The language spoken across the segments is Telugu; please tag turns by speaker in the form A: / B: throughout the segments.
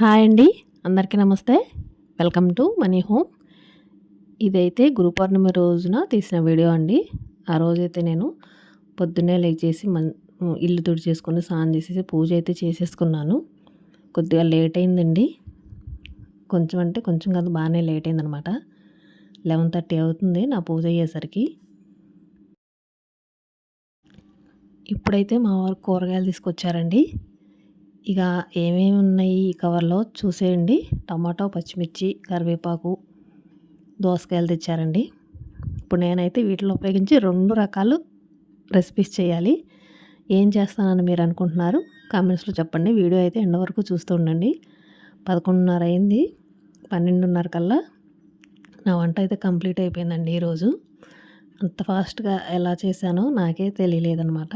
A: హాయ్ అండి. అందరికీ namaste. Welcome to money home. ఇదైతే గురు పౌర్ణమి రోజున తీసిన వీడియో అండి. ఆ రోజైతే నేను పొద్దున్నే లేచేసి మన్ ఇల్లు తుడిచేసుకొని స్నానం చేసేసి పూజ అయితే చేసేసుకున్నాను. కొద్దిగా లేట్ అయిందండి. కొంచెం అంటే కొంచెం కాదు బాగానే లేట్ అయిందనమాట. లెవెన్ థర్టీ అవుతుంది నా పూజ అయ్యేసరికి. ఇప్పుడైతే మా వారు కూరగాయలు తీసుకొచ్చారండి. ఇక ఏమేమి ఉన్నాయి ఈ కవర్లో చూసేయండి. టమాటో పచ్చిమిర్చి కరివేపాకు దోసకాయలు తెచ్చారండి. ఇప్పుడు నేనైతే వీటిలో ఉపయోగించి రెండు రకాలు రెసిపీస్ చేయాలి. ఏం చేస్తానని మీరు అనుకుంటున్నారు? కామెంట్స్లో చెప్పండి. వీడియో అయితే ఎండ వరకు చూస్తూ ఉండండి. పదకొండున్నర అయింది. పన్నెండున్నర కల్లా నా వంట అయితే కంప్లీట్ అయిపోయిందండి ఈరోజు. అంత ఫాస్ట్గా ఎలా చేశానో నాకే తెలియలేదనమాట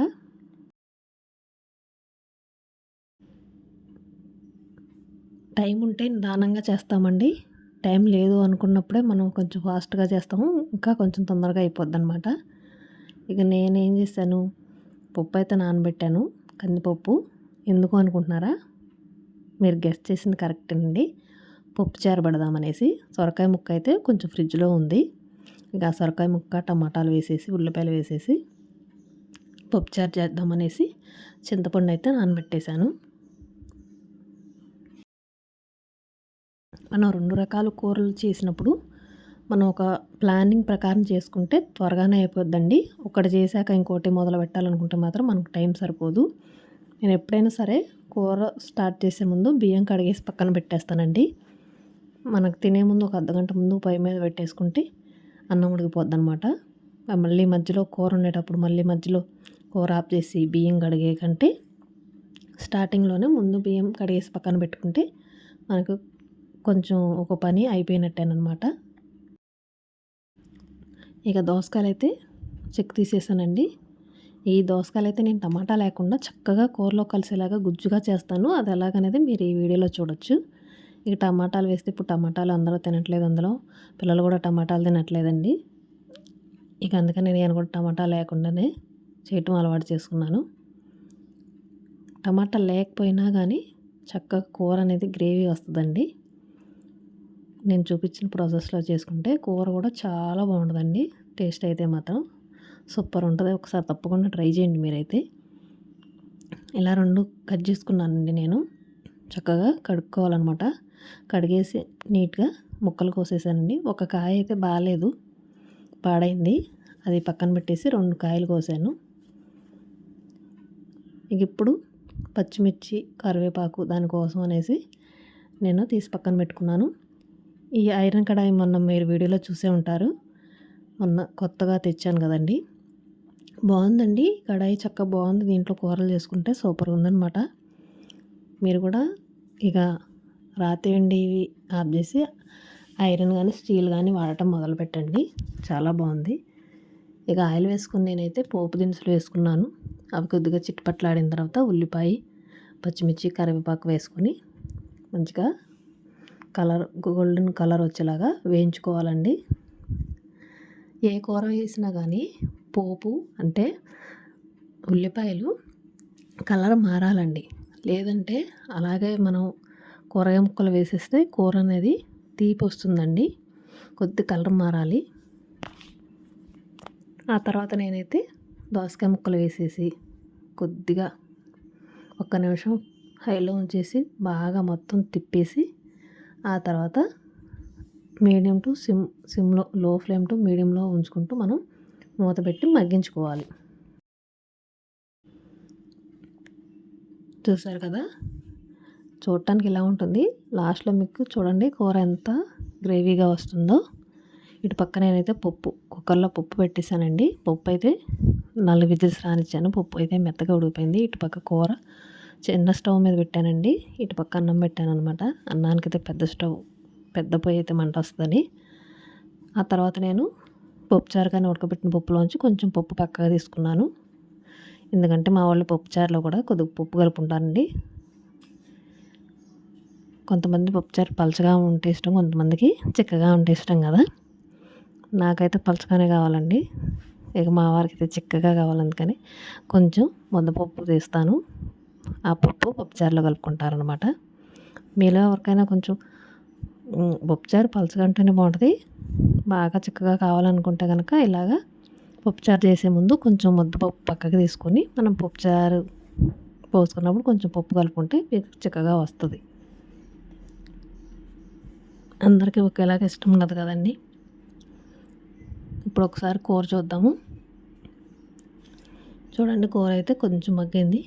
A: టైం ఉంటే నిదానంగా చేస్తామండి. టైం లేదు అనుకున్నప్పుడే మనం కొంచెం ఫాస్ట్గా చేస్తాము. ఇంకా కొంచెం తొందరగా అయిపోద్ది అనమాట ఇక నేనేం చేశాను? పప్పు అయితే నానబెట్టాను. కందిపప్పు. ఎందుకు అనుకుంటున్నారా? మీరు గెస్ట్ చేసింది కరెక్ట్ అండి పప్పు చేరబడదామనేసి సొరకాయ ముక్క అయితే కొంచెం ఫ్రిడ్జ్లో ఉంది. ఇక సొరకాయ ముక్క టమాటాలు వేసేసి ఉల్లిపాయలు వేసేసి పప్పు చారు చేద్దామనేసి చింతపండు అయితే నానబెట్టేశాను. మనం రెండు రకాల కూరలు చేసినప్పుడు మనం ఒక ప్లానింగ్ ప్రకారం చేసుకుంటే త్వరగానే అయిపోద్దండి. ఒకటి చేశాక ఇంకోటి మొదలు పెట్టాలనుకుంటే మాత్రం మనకు టైం సరిపోదు. నేను ఎప్పుడైనా సరే కూర స్టార్ట్ చేసే ముందు బియ్యం కడిగేసి పక్కన పెట్టేస్తానండి. మనకు తినే ముందు ఒక అర్ధగంట ముందు పై మీద పెట్టేసుకుంటే అన్నం ఉడికిపోద్ది అనమాట మళ్ళీ మధ్యలో కూర ఉండేటప్పుడు మళ్ళీ మధ్యలో కూర ఆఫ్ చేసి బియ్యం కడిగే కంటే స్టార్టింగ్లోనే ముందు బియ్యం కడిగేసి పక్కన పెట్టుకుంటే మనకు కొంచెం ఒక పని అయిపోయినట్టేనమాట ఇక దోసకాయలు అయితే చెక్ తీసేసానండి. ఈ దోసకాయలు అయితే నేను టమాటా లేకుండా చక్కగా కూరలో కలిసేలాగా గుజ్జుగా చేస్తాను. అది ఎలాగనేది మీరు ఈ వీడియోలో చూడొచ్చు. ఇక టమాటాలు వేస్తే ఇప్పుడు టమాటాలు అందరూ తినట్లేదు అందులో. పిల్లలు కూడా టమాటాలు తినట్లేదండి. ఇక అందుకని నేను కూడా టమాటా లేకుండానే చేయటం అలవాటు చేసుకున్నాను. టమాటా లేకపోయినా కానీ చక్కగా కూర అనేది గ్రేవీ వస్తుందండి. నేను చూపించిన ప్రాసెస్లో చేసుకుంటే కూర కూడా చాలా బాగుంటుందండి. టేస్ట్ అయితే మాత్రం సూపర్ ఉంటుంది. ఒకసారి తప్పకుండా ట్రై చేయండి మీరైతే. ఇలా రెండు కట్ చేసుకున్నానండి నేను. చక్కగా కడుక్కోవాలన్నమాట. కడిగేసి నీట్గా ముక్కలు కోసేసానండి. ఒక కాయ అయితే బాగాలేదు. పాడైంది. అది పక్కన పెట్టేసి రెండు కాయలు కోసాను. ఇక ఇప్పుడు పచ్చిమిర్చి కరివేపాకు దానికోసం అనేసి నేను తీసి పక్కన పెట్టుకున్నాను. ఈ ఐరన్ కడాయి మొన్న మీరు వీడియోలో చూసే ఉంటారు. మొన్న కొత్తగా తెచ్చాను కదండి. బాగుందండి. కడాయి చక్క బాగుంది. దీంట్లో కూరలు చేసుకుంటే సూపర్గా ఉందనమాట మీరు కూడా ఇక రాతి ఇవి ఆఫ్ చేసి ఐరన్ కానీ స్టీల్ కానీ వాడటం మొదలు పెట్టండి. చాలా బాగుంది. ఇక ఆయిల్ వేసుకుని నేనైతే పోపు దినుసులు వేసుకున్నాను. అవి కొద్దిగా చిట్టుపట్లాడిన తర్వాత ఉల్లిపాయ పచ్చిమిర్చి కరివేపాకు వేసుకొని మంచిగా కలర్ గోల్డెన్ కలర్ వచ్చేలాగా వేయించుకోవాలండి. ఏ కూర వేసినా కానీ పోపు అంటే ఉల్లిపాయలు కలర్ మారాలండి. లేదంటే అలాగే మనం కూరగాయ ముక్కలు వేసేస్తే కూర అనేది తీపి వస్తుందండి. కొద్ది కలర్ మారాలి. ఆ తర్వాత నేనైతే దోసకాయ ముక్కలు వేసేసి కొద్దిగా ఒక్క నిమిషం హైలో ఉంచేసి బాగా మొత్తం తిప్పేసి ఆ తర్వాత మీడియం టు సిమ్ సిమ్లో లో ఫ్లేమ్ టు మీడియంలో ఉంచుకుంటూ మనం మూత పెట్టి మగ్గించుకోవాలి. చూసారు కదా? చూడటానికి ఇలా ఉంటుంది. లాస్ట్లో మీకు చూడండి కూర ఎంత గ్రేవీగా వస్తుందో. ఇటు పక్క నేనైతే పప్పు కుక్కర్లో పప్పు పెట్టేశానండి. పప్పు అయితే నాలుగు విజిల్స్ రానిచ్చాను. పప్పు అయితే మెత్తగా ఉడికిపోయింది. ఇటు పక్క కూర చిన్న స్టవ్ మీద పెట్టానండి. ఇటు పక్క అన్నం పెట్టాను అనమాట అన్నానికైతే పెద్ద స్టవ్ పెద్ద పొయ్యి అయితే మంట వస్తుందని. ఆ తర్వాత నేను పప్పుచారు కానీ ఉడకబెట్టిన పప్పులోంచి కొంచెం పప్పు పక్కగా తీసుకున్నాను. ఎందుకంటే మా వాళ్ళు పప్పుచారులో కూడా కొద్దిగా పప్పు కలుపుకుంటారండి. కొంతమంది పప్పుచారు పలచగా ఉంటే ఇష్టం కొంతమందికి చిక్కగా ఉంటే ఇష్టం కదా. నాకైతే పలచగానే కావాలండి. ఇక మా వారికి అయితే చిక్కగా కావాలి అందుకని కొంచెం ముద్దపప్పు తీస్తాను. ఆ పప్పు పప్పుచారులో కలుపుకుంటారనమాట మీలో ఎవరికైనా కొంచెం పప్పుచారు పలచగా ఉంటేనే బాగుంటుంది. బాగా చిక్కగా కావాలనుకుంటే కనుక ఇలాగా పప్పుచారు చేసే ముందు కొంచెం ముద్దపప్పు పక్కకి తీసుకొని మనం పప్పుచారు పోసుకున్నప్పుడు కొంచెం పప్పు కలుపుకుంటే చిక్కగా వస్తుంది. అందరికీ ఒకేలాగా ఇష్టం ఉండదు కదండి. ఇప్పుడు ఒకసారి కూర చూద్దాము. చూడండి కూర అయితే కొంచెం మగ్గింది.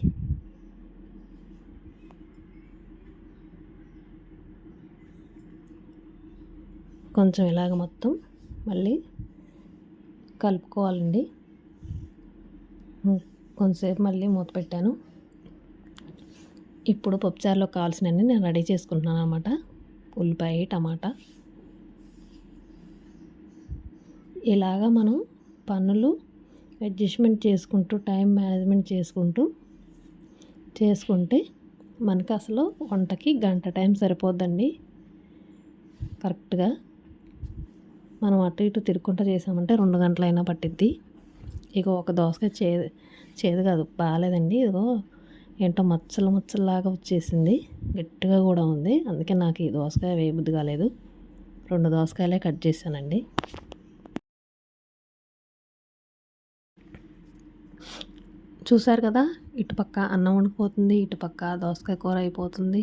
A: కొంచెం ఇలాగ మొత్తం మళ్ళీ కలుపుకోవాలండి. కొంతసేపు మళ్ళీ మూత పెట్టాను. ఇప్పుడు పప్పుచారులో కావాల్సినవన్నీ నేను రెడీ చేసుకుంటున్నాను అనమాట ఉల్లిపాయ టమాటా. ఇలాగా మనం పనులు అడ్జస్ట్మెంట్ చేసుకుంటూ టైం మేనేజ్మెంట్ చేసుకుంటూ చేసుకుంటే మనకు అసలు వంటకి గంట టైం సరిపోద్దండి. కరెక్ట్గా మనం అటు ఇటు తిరుక్కుంటూ చేసామంటే రెండు గంటలైనా పట్టిద్ది. ఇక ఒక దోసకాయ చేదు చేదు కాదు బాగాలేదండి. ఇదిగో ఏంటో మచ్చలు మచ్చల్లాగా వచ్చేసింది. గట్టిగా కూడా ఉంది. అందుకే నాకు ఈ దోసకాయ వేయబుద్ధి కాలేదు. రెండు దోసకాయలే కట్ చేశానండి. చూసారు కదా ఇటుపక్క అన్నం వండిపోతుంది ఇటుపక్క దోసకాయ కూర అయిపోతుంది.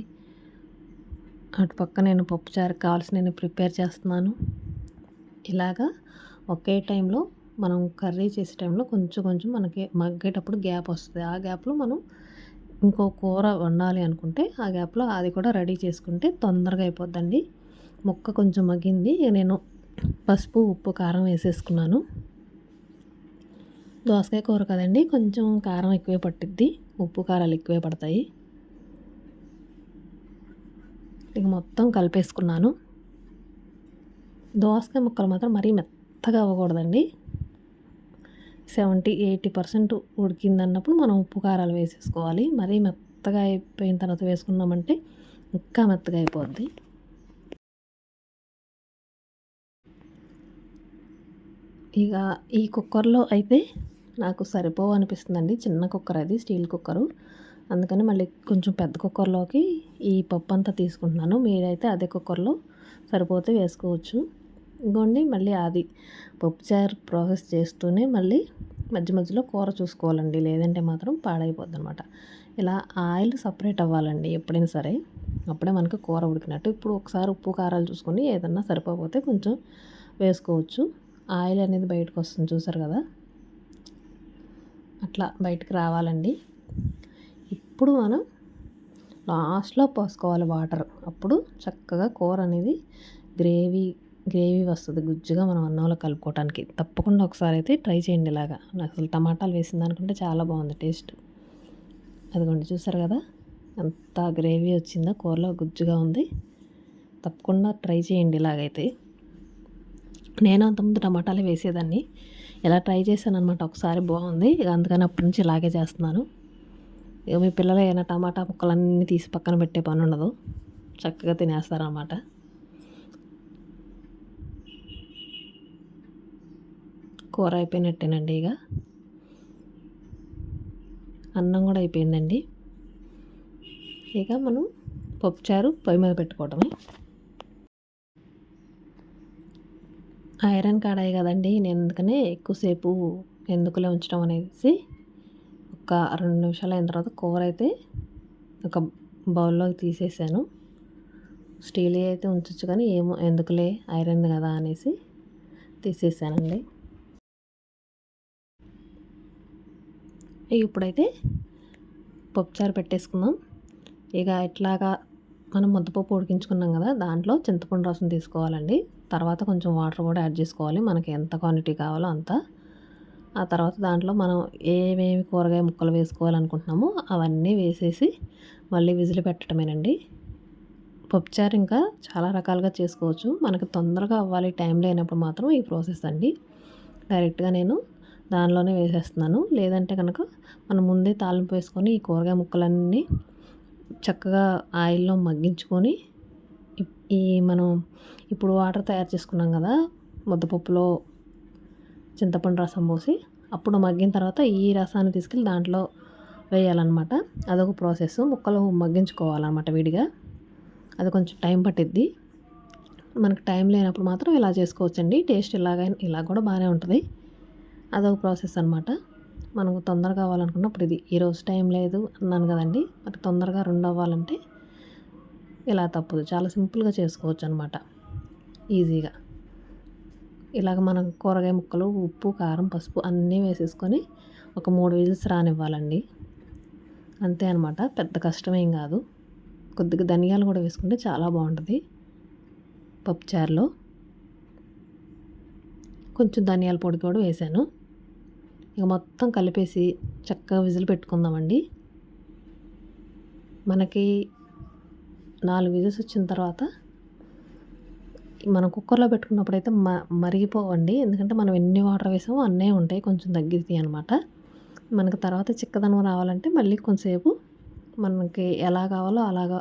A: అటుపక్క నేను పప్పుచారుకి కావాల్సి నేను ప్రిపేర్ చేస్తున్నాను. ఇలాగా ఒకే టైంలో మనం కర్రీ చేసే టైంలో కొంచెం కొంచెం మనకి మగ్గేటప్పుడు గ్యాప్ వస్తుంది. ఆ గ్యాప్లో మనం ఇంకో కూర వండాలి అనుకుంటే ఆ గ్యాప్లో అది కూడా రెడీ చేసుకుంటే తొందరగా అయిపోద్దండి. ముక్క కొంచెం మగ్గింది. నేను పసుపు ఉప్పు కారం వేసేసుకున్నాను. దోసకాయ కూర కదండి కొంచెం కారం ఎక్కువే పట్టిద్ది. ఉప్పు కారాలు ఎక్కువే పడతాయి. ఇక మొత్తం కలిపేసుకున్నాను. దోసకాయ ముక్కలు మాత్రం మరీ మెత్తగా అవ్వకూడదండి. సెవెంటీ ఎయిటీ పర్సెంట్ ఉడికిందన్నప్పుడు మనం ఉప్పు కారాలు వేసేసుకోవాలి. మరీ మెత్తగా అయిపోయిన తర్వాత వేసుకున్నామంటే ఇంకా మెత్తగా అయిపోద్ది. ఇక ఈ కుక్కర్లో అయితే నాకు సరిపోవు అనిపిస్తుందండి. చిన్న కుక్కర్ అది స్టీల్ కుక్కరు. అందుకని మళ్ళీ కొంచెం పెద్ద కుక్కర్లోకి ఈ పప్పు అంతా తీసుకుంటున్నాను. మీరైతే అదే కుక్కర్లో సరిపోతే వేసుకోవచ్చు. ఇంకోండి మళ్ళీ అది పప్పుచారు ప్రాసెస్ చేస్తూనే మళ్ళీ మధ్య మధ్యలో కూర చూసుకోవాలండి. లేదంటే మాత్రం పాడైపోద్ది అనమాట ఇలా ఆయిల్ సపరేట్ అవ్వాలండి ఎప్పుడైనా సరే. అప్పుడే మనకు కూర ఉడికినట్టు. ఇప్పుడు ఒకసారి ఉప్పు కారాలు చూసుకొని ఏదన్నా సరిపోతే కొంచెం వేసుకోవచ్చు. ఆయిల్ అనేది బయటకు వస్తుంది చూసారు కదా. అట్లా బయటకు రావాలండి. ఇప్పుడు మనం లాస్ట్లో పోసుకోవాలి వాటర్. అప్పుడు చక్కగా కూర అనేది గ్రేవీ గ్రేవీ వస్తుంది గుజ్జుగా మనం అన్నంలో కలుపుకోవడానికి తప్పకుండా ఒకసారి అయితే ట్రై చేయండి ఇలాగా. నాకు అసలు టమాటాలు వేసింది అనుకుంటే చాలా బాగుంది టేస్ట్. అదిగోండి చూసారు కదా? ఎంత గ్రేవీ వచ్చిందో కూరలో గుజ్జుగా ఉంది. తప్పకుండా ట్రై చేయండి ఇలాగైతే. నేను అంతకుముందు టమాటాలు వేసేదాన్ని. ఇలా ట్రై చేశాను అనమాట ఒకసారి బాగుంది. ఇక అందుకని అప్పటి నుంచి ఇలాగే చేస్తున్నాను. ఇక మీ పిల్లలు ఏమైనా టమాటా ముక్కలన్నీ తీసి పక్కన పెట్టే పని ఉండదు చక్కగా తినేస్తారనమాట కూర అయిపోయినట్టేనండి ఇక. అన్నం కూడా అయిపోయిందండి. ఇక మనం పప్పుచారు పొయ్యి మీద పెట్టుకోవటమే. ఐరన్ కాడాయి కదండి నేను అందుకనే ఎక్కువసేపు ఎందుకులే ఉంచడం అనేసి ఒక రెండు నిమిషాలు అయిన తర్వాత కూర అయితే ఒక బౌల్లోకి తీసేసాను. స్టీల్ అయితే ఉంచచ్చు కానీ ఏమో ఎందుకులే ఐరన్ కదా అనేసి తీసేసానండి. ఇప్పుడైతే పప్పుచారు పెట్టేసుకుందాం. ఇక ఇట్లాగా మనం ముద్దపప్పు ఉడికించుకున్నాం కదా దాంట్లో చింతపండు రసం తీసుకోవాలండి. తర్వాత కొంచెం వాటర్ కూడా యాడ్ చేసుకోవాలి మనకి ఎంత క్వాంటిటీ కావాలో అంత. ఆ తర్వాత దాంట్లో మనం ఏమేమి కూరగాయ ముక్కలు వేసుకోవాలనుకుంటున్నామో అవన్నీ వేసేసి మళ్ళీ విజిల్ పెట్టడమేనండి. పప్పుచారు ఇంకా చాలా రకాలుగా చేసుకోవచ్చు. మనకి తొందరగా అవ్వాలి టైం లేనప్పుడు మాత్రం ఈ ప్రాసెస్ అండి. డైరెక్ట్గా నేను దానిలోనే వేసేస్తున్నాను. లేదంటే కనుక మనం ముందే తాలింపు వేసుకొని ఈ కూరగాయ ముక్కలన్నీ చక్కగా ఆయిల్లో మగ్గించుకొని ఈ మనం ఇప్పుడు వాటర్ తయారు చేసుకున్నాం కదా ముద్దపప్పులో చింతపండు రసం పోసి అప్పుడు మగ్గిన తర్వాత ఈ రసాన్ని తీసుకెళ్ళి దాంట్లో వేయాలన్నమాట. అదొక ప్రాసెస్. ముక్కలు మగ్గించుకోవాలన్నమాట విడిగా. అది కొంచెం టైం పట్టిద్ది. మనకు టైం లేనప్పుడు మాత్రం ఇలా చేసుకోవచ్చండి. టేస్ట్ ఇలాగైనా ఇలా కూడా బాగానే ఉంటుంది. అదొక ప్రాసెస్ అనమాట మనకు తొందరగా కావాలనుకున్నప్పుడు ఇది. ఈరోజు టైం లేదు అన్నాను కదండి. మరి తొందరగా రెండు అవ్వాలంటే ఇలా తప్పదు. చాలా సింపుల్గా చేసుకోవచ్చు అనమాట ఈజీగా. ఇలాగ మనం కూరగాయ ముక్కలు ఉప్పు కారం పసుపు అన్నీ వేసేసుకొని ఒక మూడు విజిల్స్ రానివ్వాలండి. అంతే అనమాట పెద్ద కష్టమేం కాదు. కొద్దిగా ధనియాలు కూడా వేసుకుంటే చాలా బాగుంటుంది. పప్పుచారులో కొంచెం ధనియాల పొడి కూడా వేసాను. ఇక మొత్తం కలిపేసి చక్కగా విజిల్ పెట్టుకుందామండి. మనకి నాలుగు విజిల్స్ వచ్చిన తర్వాత మనం కుక్కర్లో పెట్టుకున్నప్పుడు అయితే మ మరిగిపోవండి. ఎందుకంటే మనం ఎన్ని వాటర్ వేసామో అన్నీ ఉంటాయి కొంచెం తగ్గితాయి అనమాట మనకు తర్వాత చిక్కదనం రావాలంటే మళ్ళీ కొంచెంసేపు మనకి ఎలా కావాలో అలాగా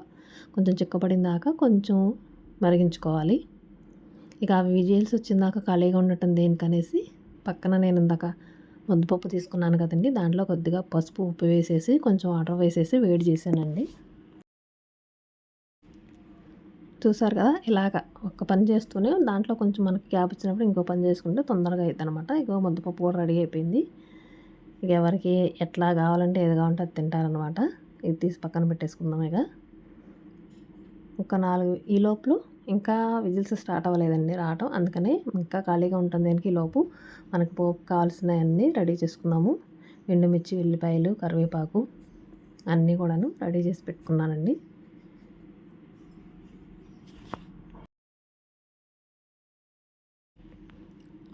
A: కొంచెం చిక్కబడిన దాకా కొంచెం మరిగించుకోవాలి. ఇక అవి విజిల్స్ వచ్చిన దాకా ఖాళీగా ఉండటం దేనికనేసి పక్కన నేను ఇందాక ముద్దపప్పు తీసుకున్నాను కదండి. దాంట్లో కొద్దిగా పసుపు ఉప్పు వేసేసి కొంచెం వాటర్ వేసేసి వేడి చేశానండి. చూసారు కదా ఇలాగ ఒక్క పని చేస్తూనే దాంట్లో కొంచెం మనకి గ్యాప్ ఇచ్చినప్పుడు ఇంకో పని చేసుకుంటే తొందరగా అవుతుంది అనమాట ఇక ముద్దపప్పు కూడా రెడీ అయిపోయింది. ఇక ఎవరికి ఎట్లా కావాలంటే ఏది కావాలంటే అది తింటారనమాట ఇది తీసి పక్కన పెట్టేసుకుందాం ఇక ఒక నాలుగు ఈ లోపల ఇంకా విజిల్స్ స్టార్ట్ అవ్వలేదండి రావటం. అందుకనే ఇంకా ఖాళీగా ఉంటుంది దానికి లోపు. మనకు పోపు కావాల్సినవన్నీ రెడీ చేసుకున్నాము. ఎండుమిర్చి ఉల్లిపాయలు కరివేపాకు అన్నీ కూడాను రెడీ చేసి పెట్టుకున్నానండి.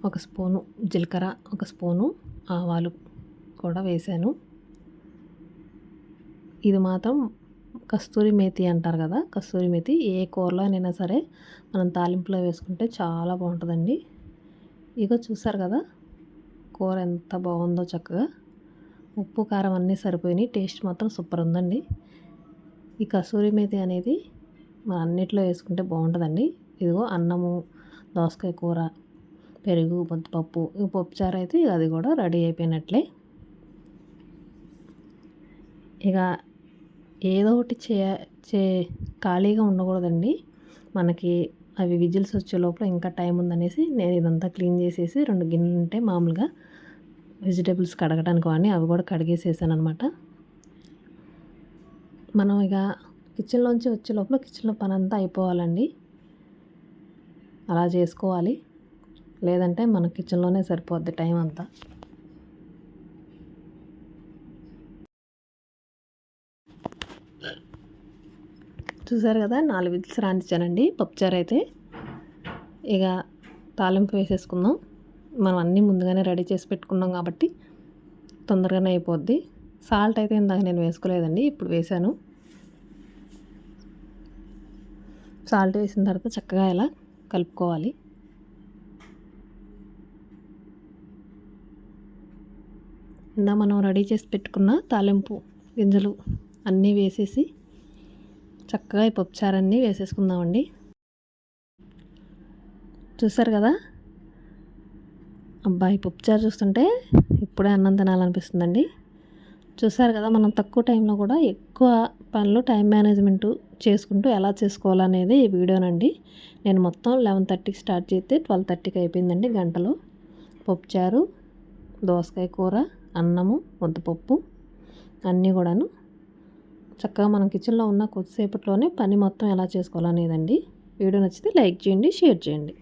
A: ఒక స్పూను జీలకర్ర ఒక స్పూను ఆవాలు కూడా వేసాను. ఇది మాత్రం కస్తూరి మేతి అంటారు కదా కస్తూరి మేతి ఏ కూరలో అయినా సరే మనం తాలింపులో వేసుకుంటే చాలా బాగుంటుందండి. ఇక చూసారు కదా కూర ఎంత బాగుందో చక్కగా. ఉప్పు కారం అన్నీ సరిపోయినాయి టేస్ట్ మాత్రం సూపర్ ఉందండి. ఈ కస్తూరి మేతి అనేది మన అన్నిట్లో వేసుకుంటే బాగుంటుందండి. ఇదిగో అన్నము దోసకాయ కూర పెరుగు పప్పు ఇక పప్పుచారు అయితే అది కూడా రెడీ అయిపోయినట్లే. ఇక ఏదో ఒకటి చే చే ఖాళీగా ఉండకూడదండి. మనకి అవి విజిల్స్ వచ్చే లోపల ఇంకా టైం ఉందనేసి నేను ఇదంతా క్లీన్ చేసేసి రెండు గిన్నెలు ఉంటే మామూలుగా వెజిటేబుల్స్ కడగడానికి వాడిని అవి కూడా కడిగేసేసాను అనమాట మనం ఇక కిచెన్లోంచి వచ్చే లోపల కిచెన్లో పని అంతా అయిపోవాలండి. అలా చేసుకోవాలి. లేదంటే మన కిచెన్లోనే సరిపోద్ది టైం అంతా. చూసారు కదా నాలుగు విజిల్స్ రానిచ్చానండి పప్పుచారు అయితే. ఇక తాలింపు వేసేసుకుందాం. మనం అన్నీ ముందుగానే రెడీ చేసి పెట్టుకున్నాం కాబట్టి తొందరగానే అయిపోద్ది. సాల్ట్ అయితే ఇందాక నేను వేసుకోలేదండి ఇప్పుడు వేసాను సాల్ట్ వేసిన తర్వాత చక్కగా ఇలా కలుపుకోవాలి. ఇందా మనం రెడీ చేసి పెట్టుకున్న తాలింపు గింజలు అన్నీ వేసేసి చక్కగా ఈ పప్పుచారన్నీ వేసేసుకుందామండి. చూసారు కదా? అబ్బాయి పప్పుచారు చూస్తుంటే ఇప్పుడే అన్నం తినాలనిపిస్తుందండి. చూసారు కదా మనం తక్కువ టైంలో కూడా ఎక్కువ పనులు టైం మేనేజ్మెంట్ చేసుకుంటూ ఎలా చేసుకోవాలనేది ఈ వీడియోనండి. నేను మొత్తం లెవెన్ థర్టీకి స్టార్ట్ చేస్తే ట్వెల్వ్ థర్టీకి అయిపోయిందండి గంటలో. పప్పుచారు దోసకాయ కూర అన్నము ముద్దపప్పు అన్నీ కూడాను. చక్కగా మనం కిచెన్లో ఉన్న కొద్దిసేపట్లోనే పని మొత్తం ఎలా చేసుకోవాలనేదండి. వీడియో నచ్చితే లైక్ చేయండి షేర్ చేయండి.